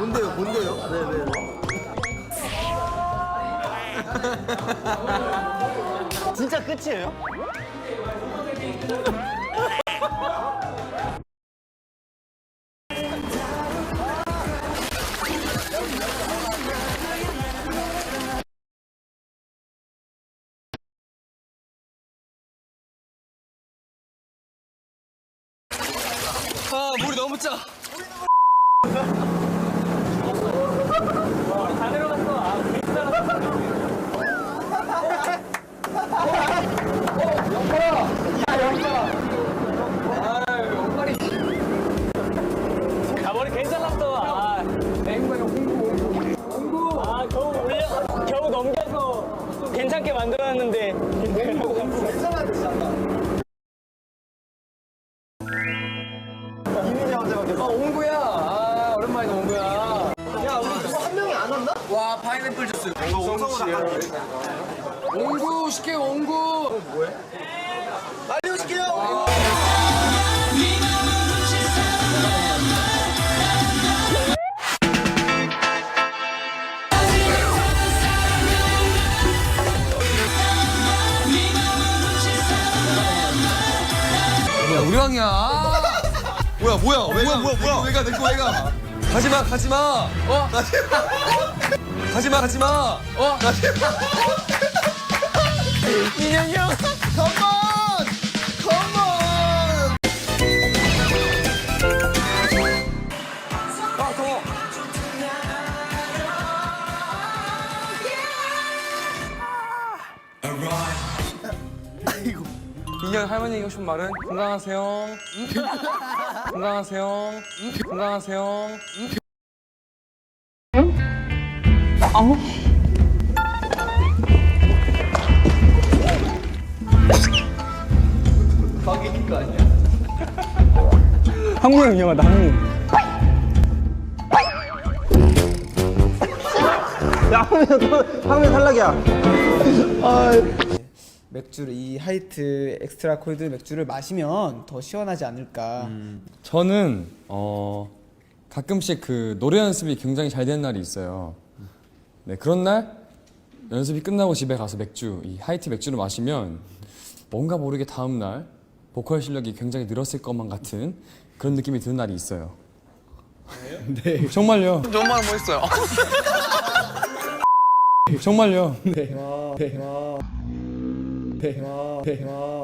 뭔데요? 네, 네. 진짜 끝이에요? 아 물이 너무 짜. 넘겨서 괜찮게 만들었는데. 이민이 형제밖에 아 옹구야. 아 오랜만이다 옹구야. 야, 우리 한 명이 안 왔나? 와 파인애플 주스. 옹성으로 한 옹구 시켜 옹구. 빨리 뭐야 우리 왕이야. 뭐야 뭐야 왜가 뭐야, 뭐야. 왜가 내거 왜가 가지마 가지마. 어? 가지마 가지마. 어? 민영이 형. 컴온 컴온 아 더워. 인형 할머니 싶은 말은 건강하세요. 건강하세요. 건강하세요. 한국 형 유명하다 한국. 하면 탈락이야. 맥주를 이 하이트 엑스트라 콜드 맥주를 마시면 더 시원하지 않을까. 저는 어 가끔씩 그 노래 연습이 굉장히 잘 되는 날이 있어요. 네 그런 날 연습이 끝나고 집에 가서 맥주 이 하이트 맥주를 마시면 뭔가 모르게 다음 날 보컬 실력이 굉장히 늘었을 것만 같은 그런 느낌이 드는 날이 있어요. 네 정말요. 정말 멋있어요 정말요. 대 对什么